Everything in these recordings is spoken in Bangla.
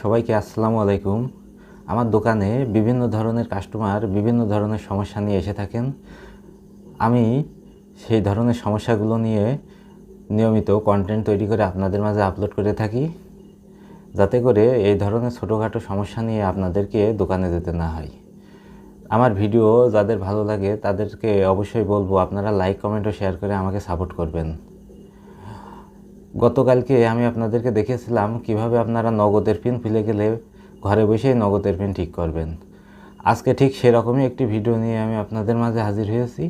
সবাইকে আসসালামু আলাইকুম। আমার দোকানে বিভিন্ন ধরনের কাস্টমার বিভিন্ন ধরনের সমস্যা নিয়ে এসে থাকেন। আমি সেই ধরনের সমস্যাগুলো নিয়ে নিয়মিত কন্টেন্ট তৈরি করে আপনাদের মাঝে আপলোড করে থাকি। যাতে করে এই ধরনের ছোটোখাটো সমস্যা নিয়ে আপনাদেরকে দোকানে যেতে না হয়। আমার ভিডিও যাদের ভালো লাগে তাদেরকে অবশ্যই বলব আপনারা লাইক কমেন্ট ও শেয়ার করে আমাকে সাপোর্ট করবেন। গতকালকে আমি আপনাদেরকে দেখেছিলাম কীভাবে আপনারা নগদের পিন ফেলে গেলে ঘরে বসেই নগদের পিন ঠিক করবেন। আজকে ঠিক সেরকমই একটি ভিডিও নিয়ে আমি আপনাদের মাঝে হাজির হয়েছি।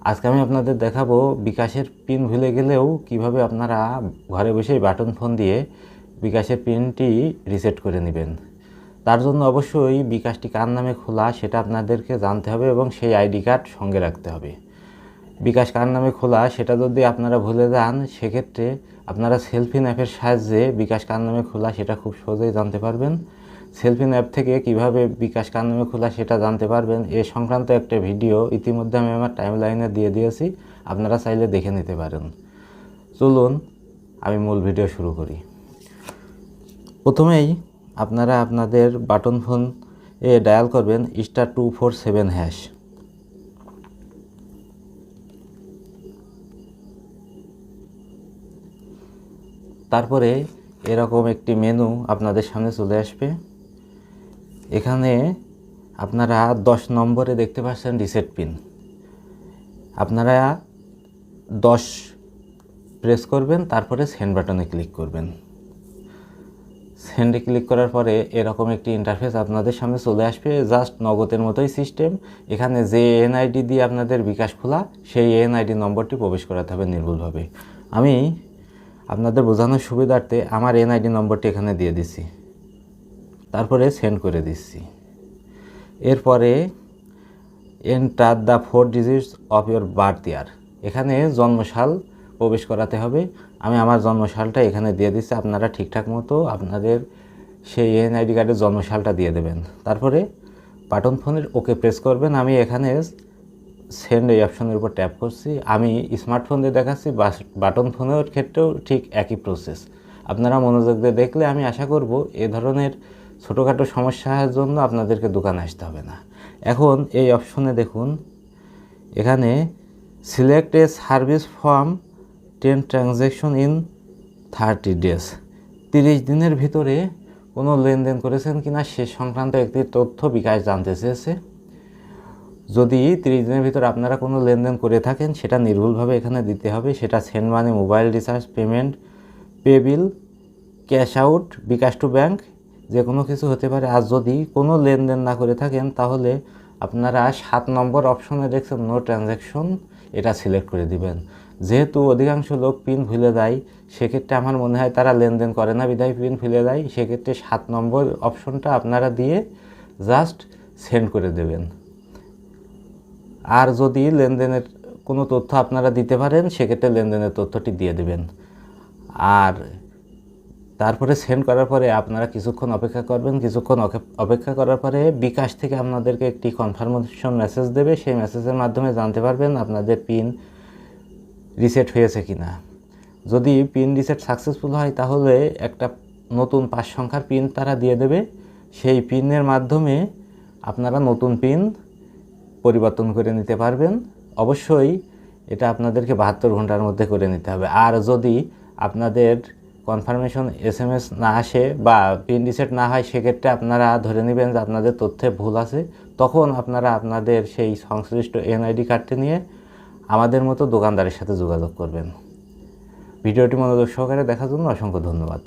আজকে আমি আপনাদের দেখাবো বিকাশের পিন ভুলে গেলেও কীভাবে আপনারা ঘরে বসেই বাটন ফোন দিয়ে বিকাশের পিনটি রিসেট করে নেবেন। তার জন্য অবশ্যই বিকাশটি কার নামে খোলা সেটা আপনাদেরকে জানতে হবে এবং সেই আইডি কার্ড সঙ্গে রাখতে হবে। বিকাশ কার নামে খোলা, সেটা যদি আপনারা ভুলে যান, সেক্ষেত্রে আপনারা সেলফিন অ্যাপের সাহায্যে বিকাশ কার নামে খোলা, সেটা খুব সহজেই জানতে পারবেন। সেলফিন অ্যাপ থেকে কীভাবে বিকাশ কার নামে খোলা, সেটা জানতে পারবেন। এ সংক্রান্ত একটা ভিডিও ইতিমধ্যে আমি আমার টাইম লাইনে দিয়ে দিয়েছি, আপনারা চাইলে দেখে নিতে পারেন। চলুন, আমি মূল ভিডিও শুরু করি। প্রথমেই আপনারা আপনাদের বাটন ফোন এ ডায়াল করবেন star two four seven hash তারপরে এরকম একটি মেনু আপনাদের সামনে চলে আসবে। এখানে আপনারা দশ নম্বরে দেখতে পাচ্ছেন রিসেট পিন আপনারা দশ প্রেস করবেন, তারপরে সেন্ড বাটনে ক্লিক করবেন। সেন্ডে ক্লিক করার পরে এরকম একটি ইন্টারফেস আপনাদের সামনে চলে আসবে জাস্ট নগদের মতোই সিস্টেম এখানে যে এনআইডি দিয়ে আপনাদের বিকাশ খোলা, সেই এনআইডি নম্বরটি প্রবেশ করাতে হবে নির্ভুলভাবে। আমি আপনাদের বোঝানোর সুবিধার্থে আমার এনআইডি নম্বরটি এখানে দিয়ে দিছি। তারপরে সেন্ড করে দিচ্ছি। এরপরে enter the four digits of your birth year. এখানে জন্মসাল প্রবেশ করাতে হবে। আমি আমার জন্মসালটা এখানে দিয়ে দিচ্ছি। আপনারা ঠিকঠাক মতো আপনাদের সেই এনআইডি কার্ডের জন্মসালটা দিয়ে দেবেন। তারপরে বাটন ফোনের ওকে প্রেস করবেন। আমি এখানে সেন্ড এই অপশনের উপর ট্যাপ করছি। আমি স্মার্টফোন দিয়ে দেখাচ্ছি বাটন ফোনের ক্ষেত্রেও ঠিক একই প্রসেস আপনারা মনোযোগ দিয়ে দেখলে আমি আশা করব এ ধরনের ছোটোখাটো সমস্যার জন্য আপনাদেরকে দোকানে আসতে হবে না। এখন এই অপশনে দেখুন, এখানে select a service form ten transaction in thirty days তিরিশ দিনের ভিতরে কোনো লেনদেন করেছেন কিনা সে সংক্রান্ত একটি তথ্য বিকাশ জানতে চেয়েছে। যদি তিরিশ দিনের ভিতর আপনারা কোনো লেনদেন করে থাকেন, সেটা নির্ভুলভাবে এখানে দিতে হবে। সেটা send money mobile recharge payment pay bill cash out bKash to bank যে কোনো কিছু হতে পারে। আর যদি কোনো লেনদেন না করে থাকেন, তাহলে আপনারা সাত নম্বর অপশনে দেখছেন নো ট্রানজ্যাকশন এটা সিলেক্ট করে দিবেন। যেহেতু অধিকাংশ লোক পিন ভুলে দেয় সেক্ষেত্রে আমার মনে হয় তারা লেনদেন করে না, বিদায় পিন ভুলে দেয় সেক্ষেত্রে সাত নম্বর অপশনটা আপনারা দিয়ে জাস্ট সেন্ড করে দেবেন। আর যদি লেনদেনের কোনো তথ্য আপনারা দিতে পারেন, সেক্ষেত্রে লেনদেনের তথ্যটি দিয়ে দেবেন। আর তারপরে সেন্ড করার পরে আপনারা কিছুক্ষণ অপেক্ষা করবেন। কিছুক্ষণ অপেক্ষা করার পরে বিকাশ থেকে আপনাদেরকে একটি কনফার্মেশন মেসেজ দেবে। সেই মেসেজের মাধ্যমে জানতে পারবেন আপনাদের পিন রিসেট হয়েছে কি না যদি পিন রিসেট সাকসেসফুল হয়, তাহলে একটা নতুন পাঁচ সংখ্যার পিন তারা দিয়ে দেবে। সেই পিনের মাধ্যমে আপনারা নতুন পিন পরিবর্তন করে নিতে পারবেন। অবশ্যই এটা আপনাদেরকে বাহাত্তর ঘণ্টার মধ্যে করে নিতে হবে। আর যদি আপনাদের কনফার্মেশন এস এম এস না আসে বা পিন রিসেট না হয়, সেক্ষেত্রে আপনারা ধরে নেবেন যে আপনাদের তথ্যে ভুল আছে। তখন আপনারা আপনাদের সেই সংশ্লিষ্ট এনআইডি কার্ডটি নিয়ে আমাদের মতো দোকানদারের সাথে যোগাযোগ করবেন। ভিডিওটি মনোযোগ সহকারে দেখার জন্য অসংখ্য ধন্যবাদ।